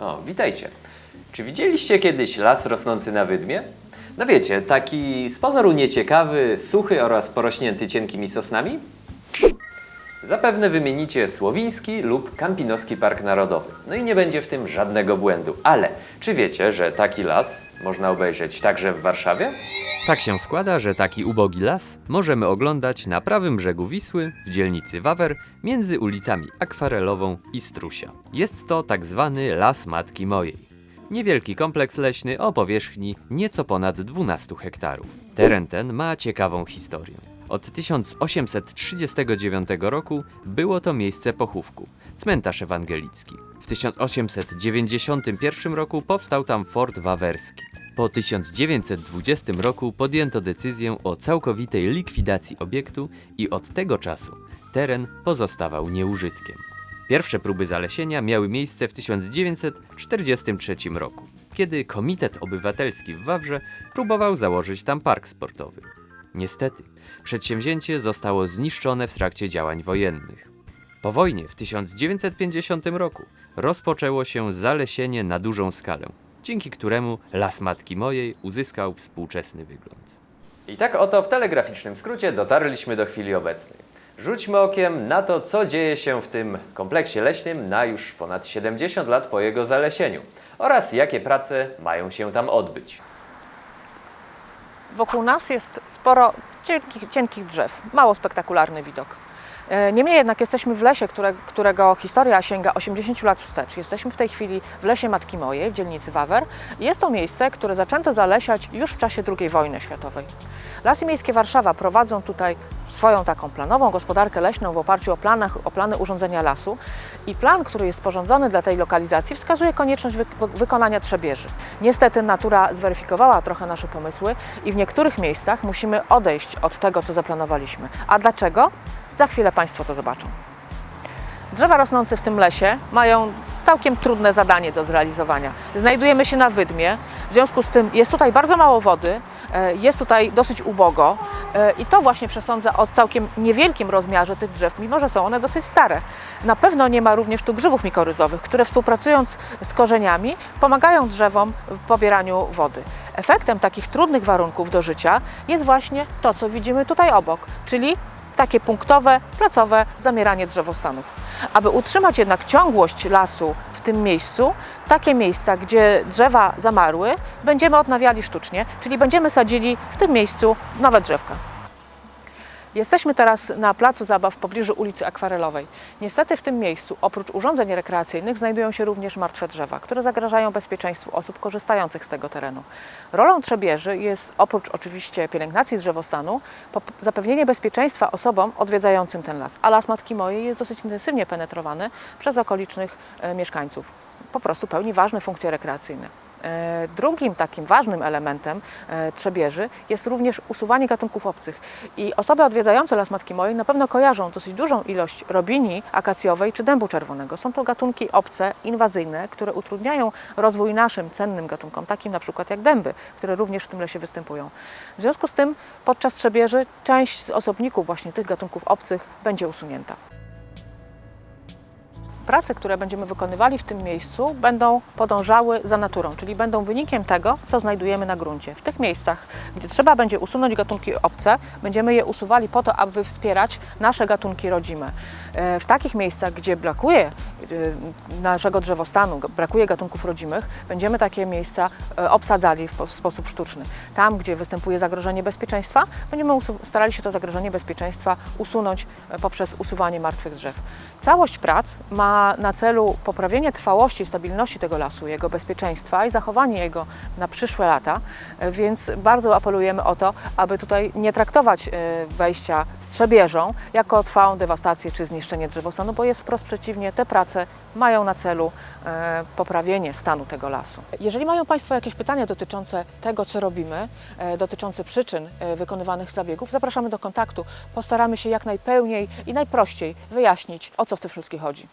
O, witajcie. Czy widzieliście kiedyś las rosnący na wydmie? No wiecie, taki z pozoru nieciekawy, suchy oraz porośnięty cienkimi sosnami? Zapewne wymienicie Słowiński lub Kampinoski Park Narodowy. No i nie będzie w tym żadnego błędu. Ale czy wiecie, że taki las można obejrzeć także w Warszawie? Tak się składa, że taki ubogi las możemy oglądać na prawym brzegu Wisły w dzielnicy Wawer między ulicami Akwarelową i Strusia. Jest to tak zwany Las Matki Mojej. Niewielki kompleks leśny o powierzchni nieco ponad 12 hektarów. Teren ten ma ciekawą historię. Od 1839 roku było to miejsce pochówku, cmentarz ewangelicki. W 1891 roku powstał tam fort wawerski. Po 1920 roku podjęto decyzję o całkowitej likwidacji obiektu i od tego czasu teren pozostawał nieużytkiem. Pierwsze próby zalesienia miały miejsce w 1943 roku, kiedy Komitet Obywatelski w Wawrze próbował założyć tam park sportowy. Niestety, przedsięwzięcie zostało zniszczone w trakcie działań wojennych. Po wojnie w 1950 roku rozpoczęło się zalesienie na dużą skalę, dzięki któremu Las Matki Mojej uzyskał współczesny wygląd. I tak oto w telegraficznym skrócie dotarliśmy do chwili obecnej. Rzućmy okiem na to, co dzieje się w tym kompleksie leśnym na już ponad 70 lat po jego zalesieniu oraz jakie prace mają się tam odbyć. Wokół nas jest sporo cienkich, cienkich drzew, mało spektakularny widok. E, Niemniej jednak jesteśmy w lesie, które, którego historia sięga 80 lat wstecz. Jesteśmy w tej chwili w lesie Matki Mojej w dzielnicy Wawer. Jest to miejsce, które zaczęto zalesiać już w czasie II wojny światowej. Lasy Miejskie Warszawa prowadzą tutaj swoją taką planową gospodarkę leśną w oparciu o, planach, o plany urządzenia lasu i plan, który jest sporządzony dla tej lokalizacji wskazuje konieczność wy wykonania trzebieży. Niestety natura zweryfikowała trochę nasze pomysły i w niektórych miejscach musimy odejść od tego, co zaplanowaliśmy. A dlaczego? Za chwilę Państwo to zobaczą. Drzewa rosnące w tym lesie mają całkiem trudne zadanie do zrealizowania. Znajdujemy się na wydmie, w związku z tym jest tutaj bardzo mało wody, jest tutaj dosyć ubogo e, i to właśnie przesądza o całkiem niewielkim rozmiarze tych drzew, mimo że są one dosyć stare. Na pewno nie ma również tu grzybów mikoryzowych, które współpracując z korzeniami pomagają drzewom w pobieraniu wody. Efektem takich trudnych warunków do życia jest właśnie to, co widzimy tutaj obok, czyli takie punktowe, placowe zamieranie drzewostanów. Aby utrzymać jednak ciągłość lasu tym miejscu, takie miejsca, gdzie drzewa zamarły, będziemy odnawiali sztucznie, czyli będziemy sadzili w tym miejscu nowe drzewka. Jesteśmy teraz na placu zabaw w pobliżu ulicy Akwarelowej. Niestety w tym miejscu oprócz urządzeń rekreacyjnych znajdują się również martwe drzewa, które zagrażają bezpieczeństwu osób korzystających z tego terenu. Rolą trzebieży jest oprócz oczywiście pielęgnacji drzewostanu zapewnienie bezpieczeństwa osobom odwiedzającym ten las. A las Matki Mojej jest dosyć intensywnie penetrowany przez okolicznych e, mieszkańców. Po prostu pełni ważne funkcje rekreacyjne. E, Drugim takim ważnym elementem e, trzebieży jest również usuwanie gatunków obcych. I osoby odwiedzające Las Matki Mojej na pewno kojarzą dosyć dużą ilość robini akacjowej czy dębu czerwonego. Są to gatunki obce, inwazyjne, które utrudniają rozwój naszym cennym gatunkom, takim na przykład jak dęby, które również w tym lesie występują. W związku z tym podczas trzebieży część z osobników właśnie tych gatunków obcych będzie usunięta. Prace, które będziemy wykonywali w tym miejscu, będą podążały za naturą, czyli będą wynikiem tego, co znajdujemy na gruncie. W tych miejscach, gdzie trzeba będzie usunąć gatunki obce, będziemy je usuwali po to, aby wspierać nasze gatunki rodzime. E, W takich miejscach, gdzie brakuje e, naszego drzewostanu, brakuje gatunków rodzimych, będziemy takie miejsca e, obsadzali w po- sposób sztuczny. Tam, gdzie występuje zagrożenie bezpieczeństwa, będziemy starali się to zagrożenie bezpieczeństwa usunąć poprzez usuwanie martwych drzew. Całość prac ma na celu poprawienie trwałości stabilności tego lasu, jego bezpieczeństwa i zachowanie jego na przyszłe lata, więc bardzo apelujemy o to, aby tutaj nie traktować wejścia z trzebieżą jako trwałą dewastację czy zniszczenie drzewostanu, bo jest wprost przeciwnie, te prace mają na celu e, poprawienie stanu tego lasu. Jeżeli mają Państwo jakieś pytania dotyczące tego, co robimy, e, dotyczące przyczyn e, wykonywanych zabiegów, zapraszamy do kontaktu. Postaramy się jak najpełniej i najprościej wyjaśnić, o co w tym wszystkim chodzi.